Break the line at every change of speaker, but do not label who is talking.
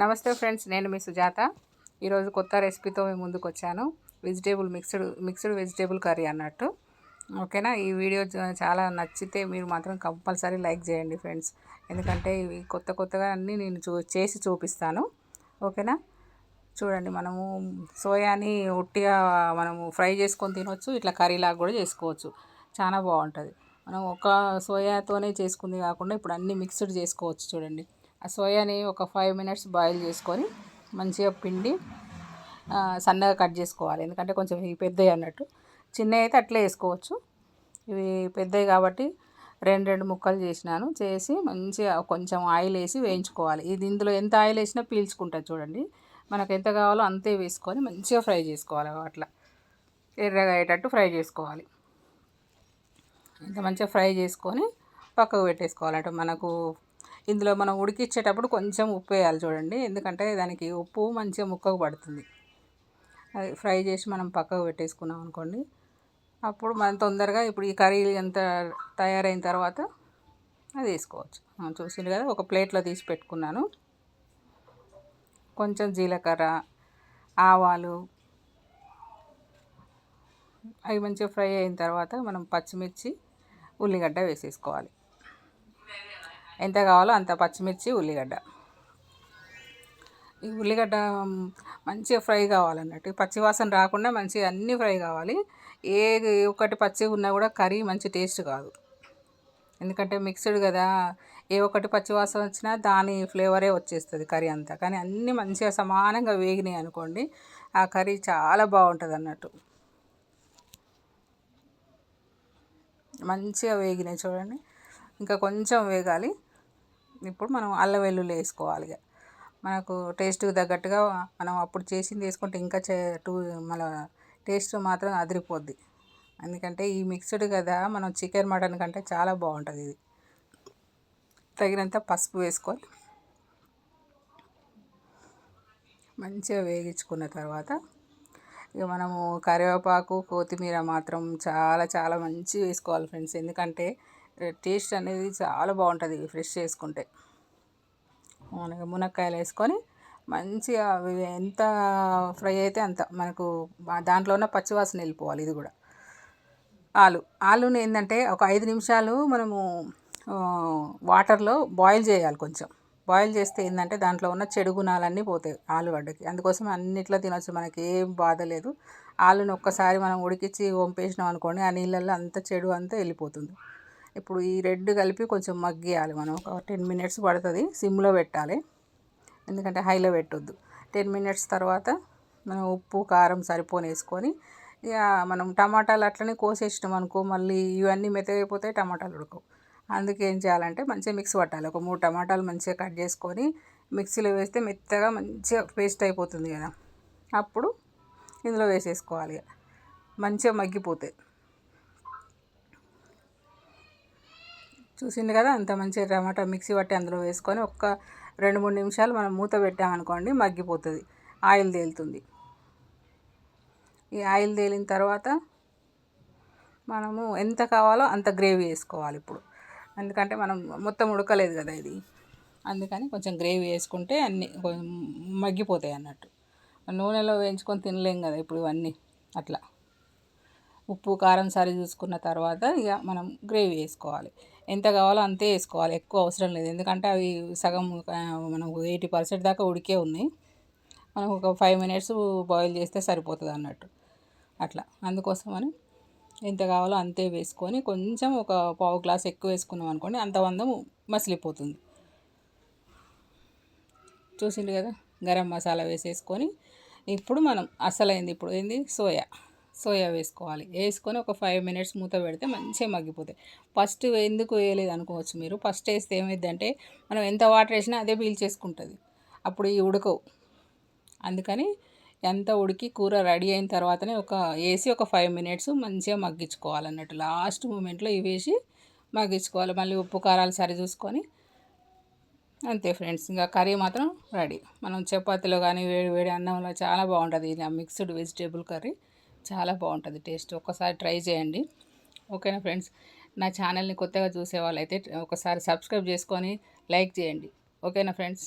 నమస్తే ఫ్రెండ్స్ నేను మీ సుజాత. ఈరోజు కొత్త రెసిపీతో మేము ముందుకు వచ్చాను vegetable mixed mixed vegetable curry అన్నట్టు. ఓకేనా? ఈ వీడియో చాలా నచ్చితే మీరు మాత్రం కంపల్సరీ లైక్ చేయండి ఫ్రెండ్స్. ఎందుకంటే ఇవి కొత్త కొత్తగా అన్నీ నేను చూ చేసి చూపిస్తాను. ఓకేనా? చూడండి మనము సోయాని ఉట్టిగా మనము ఫ్రై చేసుకొని తినవచ్చు ఇట్లా కర్రీలాగా కూడా చేసుకోవచ్చు. చాలా బాగుంటుంది. మనం ఒక సోయాతోనే చేసుకుంది కాకుండా ఇప్పుడు అన్నీ మిక్స్డ్ చేసుకోవచ్చు చూడండి. ఆ సోయాని ఒక ఫైవ్ మినిట్స్ బాయిల్ చేసుకొని మంచిగా పిండి సన్నగా కట్ చేసుకోవాలి. ఎందుకంటే కొంచెం ఇవి పెద్దవి అన్నట్టు. చిన్నవి అయితే అట్లే వేసుకోవచ్చు. ఇవి పెద్దవి కాబట్టి రెండు రెండు ముక్కలు చేసినాను. చేసి మంచిగా కొంచెం ఆయిల్ వేసి వేయించుకోవాలి. ఇది ఇందులో ఎంత ఆయిల్ వేసినా పీల్చుకుంటుంది చూడండి. మనకు ఎంత కావాలో అంతే వేసుకొని మంచిగా ఫ్రై చేసుకోవాలి అట్లా. ఎర్రగా అయ్యేటట్టు ఫ్రై చేసుకోవాలి. ఇంత మంచిగా ఫ్రై చేసుకొని పక్కకు పెట్టేసుకోవాలంటే మనకు ఇందులో మనం ఉడికిచ్చేటప్పుడు కొంచెం ఉప్పు వేయాలి చూడండి. ఎందుకంటే దానికి ఉప్పు మంచిగా ముక్కకు పడుతుంది. అది ఫ్రై చేసి మనం పక్కకు పెట్టేసుకున్నాం అనుకోండి. అప్పుడు మనం తొందరగా ఇప్పుడు ఈ కర్రీ ఎంత తయారైన తర్వాత అది వేసుకోవచ్చు. చూసింది కదా ఒక ప్లేట్లో తీసి పెట్టుకున్నాను. కొంచెం జీలకర్ర ఆవాలు అవి మంచిగా ఫ్రై అయిన తర్వాత మనం పచ్చిమిర్చి ఉల్లిగడ్డ వేసేసుకోవాలి. ఎంత కావాలో అంత పచ్చిమిర్చి ఉల్లిగడ్డ. ఈ ఉల్లిగడ్డ మంచిగా ఫ్రై కావాలన్నట్టు. పచ్చివాసన రాకుండా మంచిగా అన్నీ ఫ్రై కావాలి. ఏ ఒకటి పచ్చిగా ఉన్నా కూడా కర్రీ మంచి టేస్ట్ కాదు. ఎందుకంటే మిక్స్డ్ కదా ఏ ఒక్కటి పచ్చివాసన వచ్చినా దాని ఫ్లేవరే వచ్చేస్తుంది కర్రీ అంతా. కానీ అన్నీ మంచిగా సమానంగా వేగినాయి అనుకోండి ఆ కర్రీ చాలా బాగుంటుంది అన్నట్టు. మంచిగా వేగినాయి చూడండి. ఇంకా కొంచెం వేగాలి. ఇప్పుడు మనం అల్లం వెల్లుల్లి వేసుకోవాలి ఇక మనకు టేస్ట్కి తగ్గట్టుగా మనం అప్పుడు చేసింది వేసుకుంటే ఇంకా చే టూ మన టేస్ట్ మాత్రం అదిరిపోద్ది. ఎందుకంటే ఈ మిక్స్డ్ కదా మనం చికెన్ మటన్ కంటే చాలా బాగుంటుంది ఇది. తగినంత పసుపు వేసుకొని మంచిగా వేగించుకున్న తర్వాత ఇక మనము కరివేపాకు కొత్తిమీర మాత్రం చాలా చాలా మంచి వేసుకోవాలి ఫ్రెండ్స్. ఎందుకంటే టేస్ట్ అనేది చాలా బాగుంటుంది ఫ్రెష్ చేసుకుంటే. మనకి మునక్కాయలు వేసుకొని మంచిగా ఎంత ఫ్రై అయితే అంత మనకు దాంట్లో ఉన్న పచ్చివాసన వెళ్ళిపోవాలి ఇది కూడా. ఆలు ఆలుని ఏంటంటే ఒక ఐదు నిమిషాలు మనము వాటర్లో బాయిల్ చేయాలి కొంచెం. బాయిల్ చేస్తే ఏంటంటే దాంట్లో ఉన్న చెడు గుణాలన్నీ పోతాయి ఆలుగడ్డకి అందుకోసం అన్నిట్లో తినొచ్చు మనకి ఏం బాధ లేదు. ఆలుని ఒక్కసారి మనం ఉడికించి వంపేసినాం అనుకోండి ఆ నీళ్ళల్లో అంత చెడు అంతా వెళ్ళిపోతుంది. ఇప్పుడు ఈ రెడ్ కలిపి కొంచెం మగ్గియాలి మనం. ఒక టెన్ మినిట్స్ పడుతుంది సిమ్లో పెట్టాలి. ఎందుకంటే హైలో పెట్టొద్దు. టెన్ మినిట్స్ తర్వాత మనం ఉప్పు కారం సరిపోని వేసుకొని ఇక మనం టమాటాలు అట్లనే కోసేసినాం అనుకో మళ్ళీ ఇవన్నీ మెత్తగైపోతాయి టమాటాలు ఉడకవు. అందుకే ఏం చేయాలంటే మంచిగా మిక్స్ పట్టాలి. ఒక మూడు టమాటాలు మంచిగా కట్ చేసుకొని మిక్సీలో వేస్తే మెత్తగా మంచిగా పేస్ట్ అయిపోతుంది కదా. అప్పుడు ఇందులో వేసేసుకోవాలి మంచిగా మగ్గిపోతాయి చూసింది కదా అంత మంచిగా టమాటా మిక్సీ పట్టి అందులో వేసుకొని ఒక్క రెండు మూడు నిమిషాలు మనం మూత పెట్టామనుకోండి మగ్గిపోతుంది ఆయిల్ తేలుతుంది. ఈ ఆయిల్ తేలిన తర్వాత మనము ఎంత కావాలో అంత గ్రేవీ వేసుకోవాలి ఇప్పుడు. ఎందుకంటే మనం మొత్తం ఉడకలేదు కదా ఇది. అందుకని కొంచెం గ్రేవీ వేసుకుంటే అన్నీ మగ్గిపోతాయి అన్నట్టు. నూనెలో వేయించుకొని తినలేం కదా ఇప్పుడు ఇవన్నీ అట్లా. ఉప్పు కారం సరి చూసుకున్న తర్వాత ఇక మనం గ్రేవీ వేసుకోవాలి. ఎంత కావాలో అంతే వేసుకోవాలి. ఎక్కువ అవసరం లేదు. ఎందుకంటే అవి సగం మనం ఎయిటీ పర్సెంట్ దాకా ఉడికే ఉన్నాయి. మనం ఒక ఫైవ్ మినిట్స్ బాయిల్ చేస్తే సరిపోతుంది అన్నట్టు. అట్లా. అందుకోసమని ఎంత కావాలో అంతే వేసుకొని కొంచెం ఒక పావు గ్లాస్ ఎక్కువ వేసుకున్నాం అనుకోండి అంతమందం మసిలిపోతుంది. చూసిండు కదా? గరం మసాలా వేసేసుకొని ఇప్పుడు మనం అసలైంది ఇప్పుడు ఏంది? సోయా. సోయా వేసుకోవాలి. వేసుకొని ఒక ఫైవ్ మినిట్స్ మూత పెడితే మంచిగా మగ్గిపోతాయి. ఫస్ట్ ఎందుకు వేయలేదు అనుకోవచ్చు మీరు? ఫస్ట్ వేస్తే ఏమైందంటే మనం ఎంత వాటర్ వేసినా అదే పీల్చేసుకుంటుంది. అప్పుడు ఈ ఉడకవు. అందుకని ఎంత ఉడికి కూర రెడీ అయిన తర్వాతనే ఒక వేసి ఒక ఫైవ్ మినిట్స్ మంచిగా మగ్గించుకోవాలన్నట్టు. లాస్ట్ మూమెంట్లో ఇవి వేసి మగ్గించుకోవాలి. మళ్ళీ ఉప్పు కారాలు సరి చూసుకొని అంతే ఫ్రెండ్స్. ఇంకా కర్రీ మాత్రం రెడీ మనం చపాతీలో కానీ వేడి వేడి అన్నంలో చాలా బాగుంటుంది. ఇది మిక్స్డ్ వెజిటేబుల్ కర్రీ. చాలా బాగుంటుంది టేస్ట్. ఒక్కసారి ట్రై చేయండి. ఓకేనా ఫ్రెండ్స్? నా ఛానల్ని కొత్తగా చూసే వాళ్ళైతే ఒకసారి సబ్స్క్రైబ్ చేసుకొని లైక్ చేయండి. ఓకేనా ఫ్రెండ్స్?